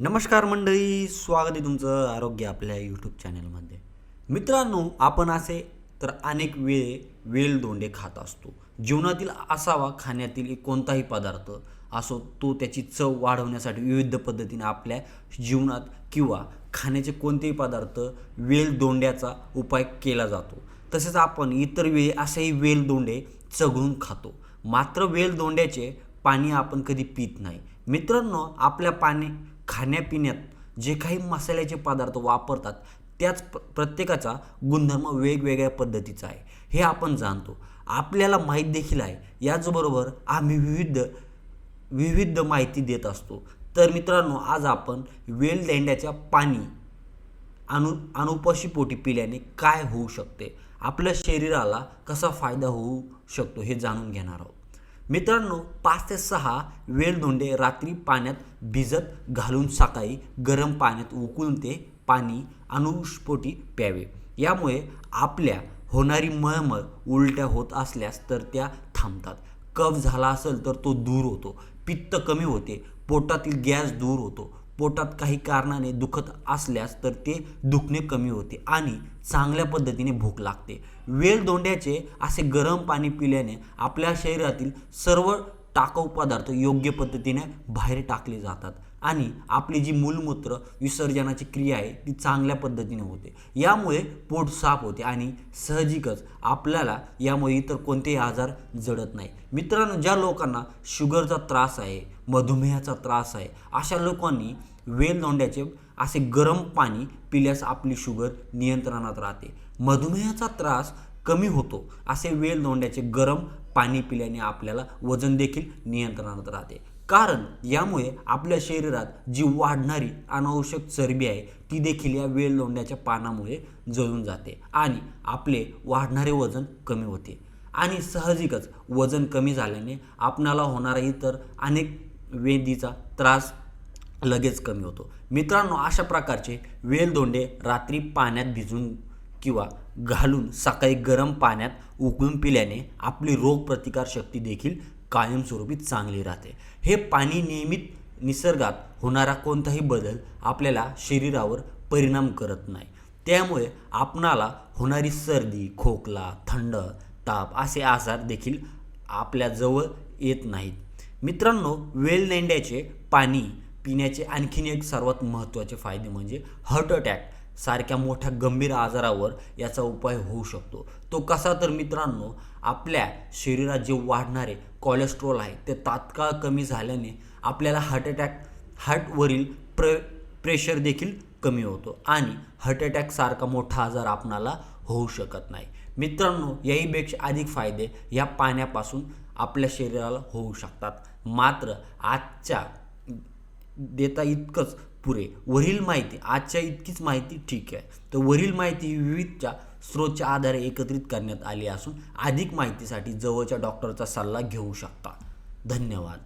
नमस्कार मंडळी स्वागत आहे तुमचं आरोग्य आपल्या यूट्यूब चॅनलमध्ये मित्रांनो आपण असे तर अनेक वेळे वेल दोंडे खात असतो. जीवनातील असावा खाण्यातील कोणताही पदार्थ असो तो त्याची चव वाढवण्यासाठी विविध पद्धतीने आपल्या जीवनात किंवा खाण्याचे कोणतेही पदार्थ वेल दोंड्याचा उपाय केला जातो. तसेच आपण इतर वेळी असेही वेल दोंडे चघळून खातो. मात्र वेल दोंड्याचे पाणी आपण कधी पित नाही. मित्रांनो आपल्या पाणी खाण्यापिण्यात जे काही मसाल्याचे पदार्थ वापरतात त्याच प्र प्रत्येकाचा गुणधर्म वेगवेगळ्या पद्धतीचा आहे. हे आपण जाणतो. आपल्याला माहीत देखील आहे. याचबरोबर आम्ही विविध विविध माहिती देत असतो. तर मित्रांनो आज आपण वेल देंड्याच्या पाणी अनु अनुपशी पोटी पिल्याने काय होऊ शकते? आपल्या शरीराला कसा फायदा होऊ शकतो हे जाणून घेणार आहोत. मित्रांनो पाच ते सहा वेलदोंडे रात्री पाण्यात भिजत घालून सकाळी गरम पाण्यात उकळून ते पाणी अनुष्पोटी प्यावे. यामुळे आपल्या होणारी मळमळ उलट्या होत असल्यास तर त्या थांबतात. कफ झाला असेल तर तो दूर होतो. पित्त कमी होते. पोटातील गॅस दूर होतो. पोटात काही कारणाने दुखत असल्यास तर ते दुखणे कमी होते आणि चांगल्या पद्धतीने भूक लागते. वेल दोंड्याचे असे गरम पाणी पिल्याने आपल्या शरीरातील सर्व टाकाऊ पदार्थ योग्य पद्धतीने बाहेर टाकले जातात. आणि आपली जी मूलमूत्र विसर्जनाची क्रिया आहे ती चांगल्या पद्धतीने होते. यामुळे पोट साफ होते आणि सहजिकच आपल्याला यामुळे इतर कोणतेही आजार जडत नाही. मित्रांनो ज्या लोकांना शुगरचा त्रास आहे मधुमेहाचा त्रास आहे अशा लोकांनी वेल नोंड्याचे असे गरम पाणी पिल्यास आपली शुगर नियंत्रणात राहते. मधुमेहाचा त्रास कमी होतो असे वेल नोंड्याचे गरम पाणी पिल्याने आपल्याला वजन देखील नियंत्रणात राहते. कारण यामुळे आपल्या शरीरात जी वाढणारी अनावश्यक चरबी आहे ती देखील या वेल लोंड्याच्या पानामुळे जळून जाते आणि आपले वाढणारे वजन कमी होते. आणि साहजिकच वजन कमी झाल्याने आपणाला होणारा इतर अनेक वेदीचा त्रास लगेच कमी होतो. मित्रांनो अशा प्रकारचे वेलदोंडे रात्री पाण्यात भिजून किंवा घालून सकाळी गरम पाण्यात उकळून पिल्याने आपली रोगप्रतिकार शक्ती देखील कायमस्वरूपी चांगली राहते. हे पाणी नियमित निसर्गात होणारा कोणताही बदल आपल्याला शरीरावर परिणाम करत नाही. त्यामुळे आपणाला होणारी सर्दी खोकला थंड ताप असे आजार देखील आपल्याजवळ येत नाहीत. मित्रांनो वेलनेंड्याचे पाणी पिण्याचे आणखीन एक सर्वात महत्त्वाचे फायदे म्हणजे हार्ट अटॅक सारख्या मोठ्या गंभीर आजारावर याचा उपाय होऊ शकतो. तो कसा तर मित्रांनो आपल्या शरीरात जे वाढणारे कोलेस्ट्रॉल आहे ते तात्काळ कमी झाल्याने आपल्याला हार्ट अटॅक हार्टवरील प्र प्रेशर देखील कमी होतो आणि हार्ट अटॅकसारखा मोठा आजार आपणाला होऊ शकत नाही. मित्रांनो याहीपेक्षा अधिक फायदे या पाण्यापासून आपल्या शरीराला होऊ शकतात. मात्र आजच्या देता इतकंच पुरे. वरील माहिती आजच्या इतकीच माहिती ठीक आहे. तर वरील माहिती विविधच्या स्रोतच्या आधारे एकत्रित करण्यात आली असून अधिक माहितीसाठी जवळच्या डॉक्टरचा सल्ला घेऊ शकता. धन्यवाद.